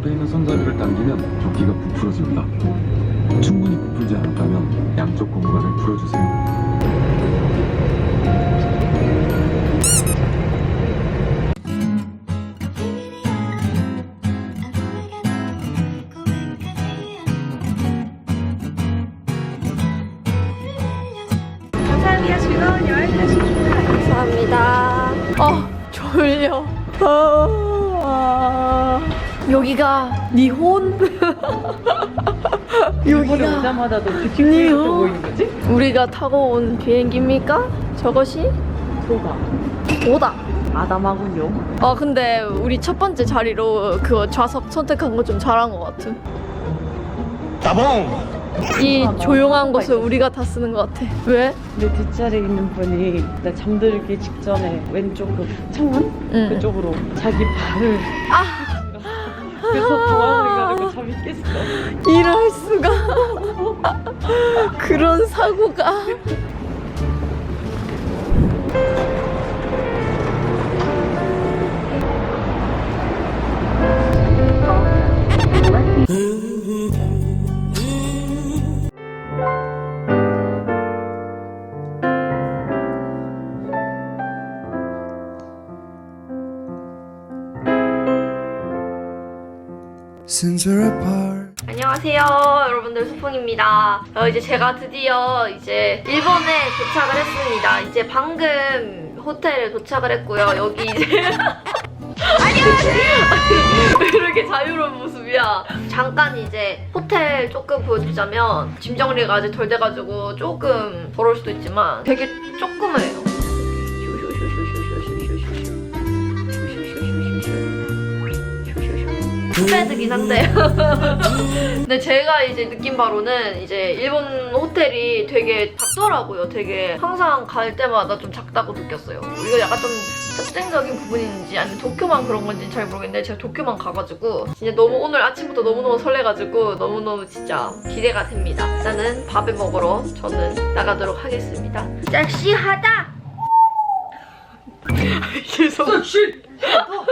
앞에 있는 손잡이를 당기면 조끼가 부풀어집니다. 충분히 부풀지 않았다면 양쪽 고무관을 풀어주세요. 감사합니다. 즐거운 여행 되시길 감사합니다. 어, 졸려. 아, 여기가 니혼? 일본에 여기가 오자마자 너 뷰티풀 어. 보이는 거지? 우리가 타고 온 비행기입니까? 저것이 소가 오다. 아담하군요. 아 근데 우리 첫 번째 자리로 그 좌석 선택한 거 좀 잘한 것 같아. 이 조용한 곳을 우리가 다 쓰는 것 같아. 왜? 내 뒷자리에 있는 분이 나 잠들기 직전에 왼쪽 그 창문 응. 그쪽으로 자기 발을 아 그래서 도망을 가지고 잠이 깼어. 이럴 수가. 그런 사고가. 안녕하세요, 여러분들 수풍입니다. 어, 이제 제가 드디어 이제 일본에 도착을 했습니다. 이제 방금 호텔에 도착을 했고요. 여기 이제 안녕하세요. 왜 이렇게 자유로운 모습이야? 잠깐 이제 호텔 조금 보여주자면 짐 정리가 아직 덜 돼가지고 조금 더러울 수도 있지만 되게 조그매요. 후배드긴 한데 근데 제가 이제 느낀 바로는 이제 일본 호텔이 되게 작더라고요. 되게 항상 갈 때마다 좀 작다고 느꼈어요. 이거 약간 좀 특징적인 부분인지 아니면 도쿄만 그런 건지는 잘 모르겠는데 제가 도쿄만 가가지고 진짜 너무 오늘 아침부터 너무너무 설레가지고 너무너무 진짜 기대가 됩니다. 일단은 밥을 먹으러 저는 나가도록 하겠습니다. 섹시하다! 죄송 아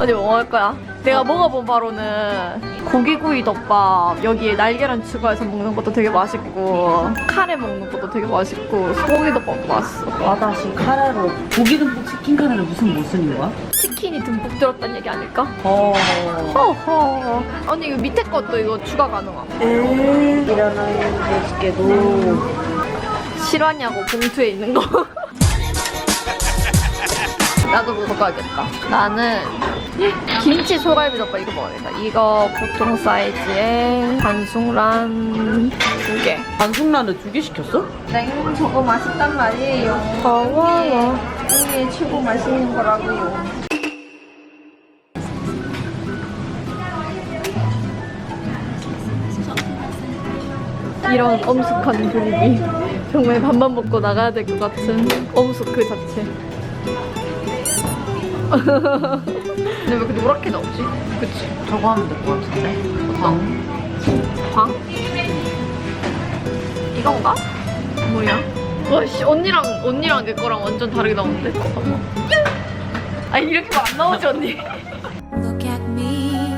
니뭐 먹을 거야? 내가 먹어본 바로는 고기구이 덮밥 여기에 날계란 추가해서 먹는 것도 되게 맛있고 카레 먹는 것도 되게 맛있고 소고기 덮밥도 맛있어 와다시 카레로 고기 듬뿍 치킨 카레를 무슨 못 쓰는 거야? 치킨이 듬뿍 들었다는 얘기 아닐까? 어. 허허 아니 이거 밑에 것도 이거 추가 가능함 일어나는 데스게도 실화냐고 봉투에 있는 거 나도 그거 가야겠다 나는 김치 소갈비 덮밥 이거 먹어야겠다 이거 보통 사이즈에 반숙란 두 개 반숙란을 두 개 시켰어? 냉 저거 맛있단 말이에요. 더워요. 이게 최고 맛있는 거라고요. 이런 엄숙한 분위기. 정말 밥만 먹고 나가야 될 것 같은 엄숙 그 자체. 근데 왜 이렇게 노랗게 나오지? 그치? 저거 하면 될 것 같은데. 광. 광? 이건가? 뭐야? 와씨 언니랑 언니랑 내 거랑 완전 다르게 나오는데? 아 이렇게 안 나오지 언니? Look at me.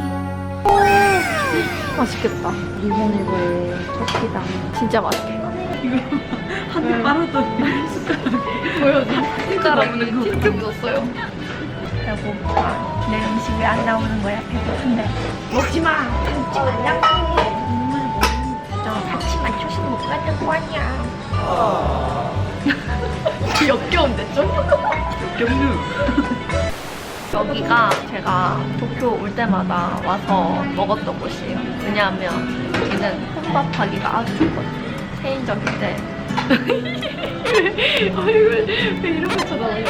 맛있겠다. 일본 이거에 터키당 진짜 맛있겠다. 한입 빨았더니 보여줘. 숟가락에 틴트 묻었어요. 배고파. 내 음식 왜 안 나오는 거야? 배고픈데. 먹지 마. 먹지 말라고. 국물 먹는 같이만 조심 못 가는 거 아니야. 역겨운데 좀? 경유. 여기가 제가 도쿄 올 때마다 와서 먹었던 곳이에요. 왜냐하면 여기는 혼밥하기가 아주 좋거든요. 체인점일 때. 얼굴 왜 이런 거 쳐다봐요?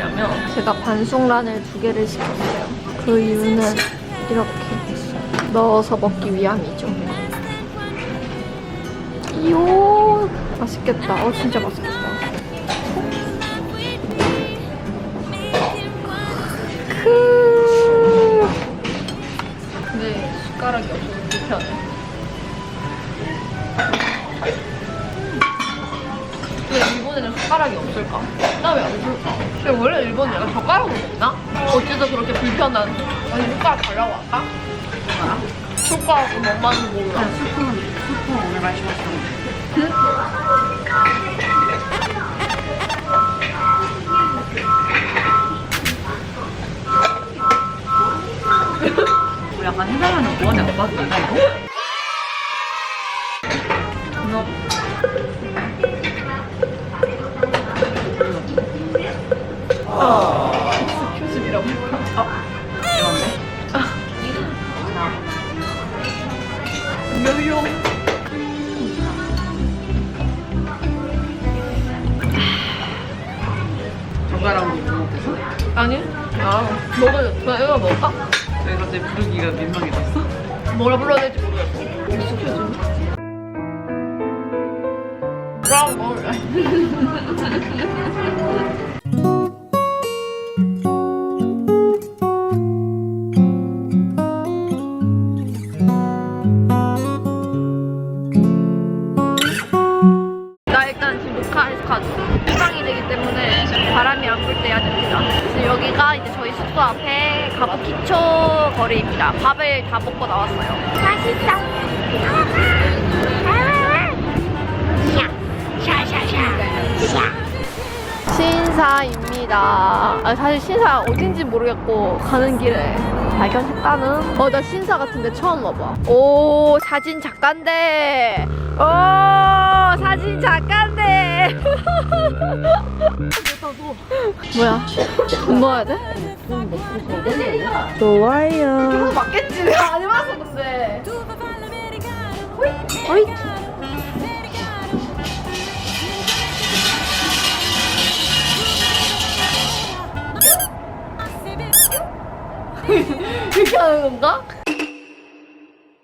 시켰냐면 제가 반숙란을 두 개를 시켰어요. 그 이유는 이렇게 넣어서 먹기 위함이죠. 이요 맛있겠다. 어 진짜 맛있겠다. 크. 근데 숟가락이 없어서 불편해. 젓가락이 없을까? 나 왜 없을까? 근데 원래 일본은 약간 젓가락으로 먹나? 어째서 그렇게 불편한 아니 숟가락 달라고 할까? 숟가락은 엄마는 몰라 스푼, 스푼 오늘 마시고 우 먹어서? 아니? 아 이거 먹을래 신사입니다. 아, 사실 신사 어딘지 모르겠고 가는 길에 발견했다는. 어, 나 신사 같은데 처음 와봐. 오, 사진 작가인데. 오, 사진 작가인데. 뭐야? 돈 넣어야 돼? 좋아요. 맞겠지. 내가 안 해봐서 근데. 호잇. 이렇게 하는 건가?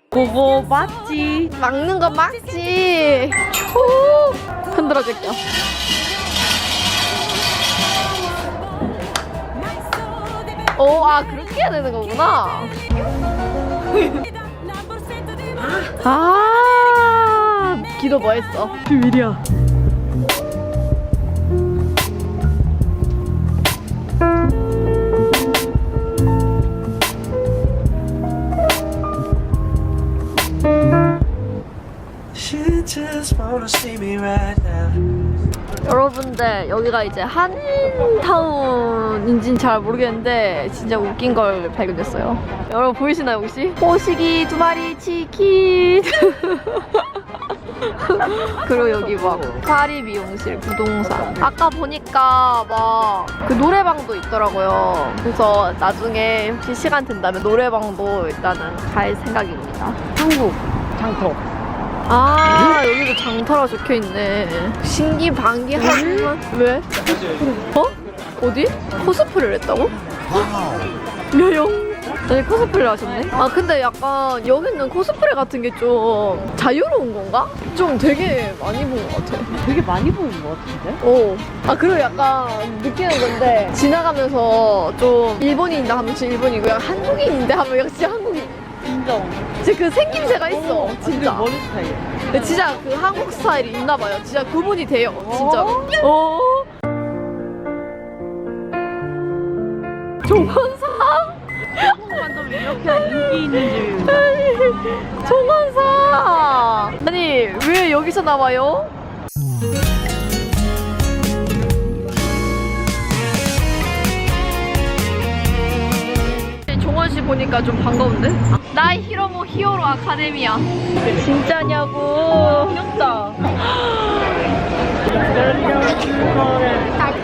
그거 맞지? 막는 거 막지. 초. 흔들어줄게요. 오, 아 그렇게 해야 되는 거구나. 아, 기도 뭐 했어? 비밀이야. 여러분들 여기가 이제 한인타운인지는 잘 모르겠는데 진짜 웃긴 걸 발견했어요. 여러분 보이시나요 혹시? 호식이 두 마리 치킨. 그리고 여기 막 파리 미용실 부동산. 아까 보니까 막 그 노래방도 있더라고요. 그래서 나중에 혹시 시간 된다면 노래방도 일단은 갈 생각입니다. 한국 장터. 아 여기도 장터라 적혀 있네. 신기방기하지만 왜? 어? 어디? 코스프레를 했다고? 묘용. 아니 코스프레를 하셨네. 아 근데 약간 여기는 코스프레 같은 게 좀 자유로운 건가? 좀 되게 많이 본 것 같아. 되게 많이 보는 것 같은데? 오. 아 그리고 약간 느끼는 건데 지나가면서 좀 일본인이다 하면 진짜 일본이고 약간 한국인인데 하면 진짜 한국인. 인정. 진짜 그 생김새가 있어. 아, 근데 진짜. 머리 스타일. 근데 진짜 그 한국 스타일이 있나 봐요. 진짜 구분이 돼요. 진짜로. 어? 종원상? 한국만 좀 이렇게 인기 있는 집. 종원상! 아니, 왜 여기서 나와요? 보니까 좀 반가운데? 나의 히로모 히어로 아카데미야. 진짜냐고. 귀엽다.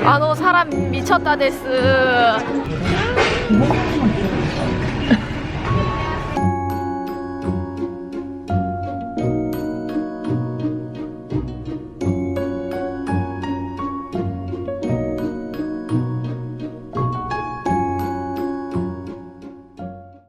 아, 너 사람 미쳤다 데스.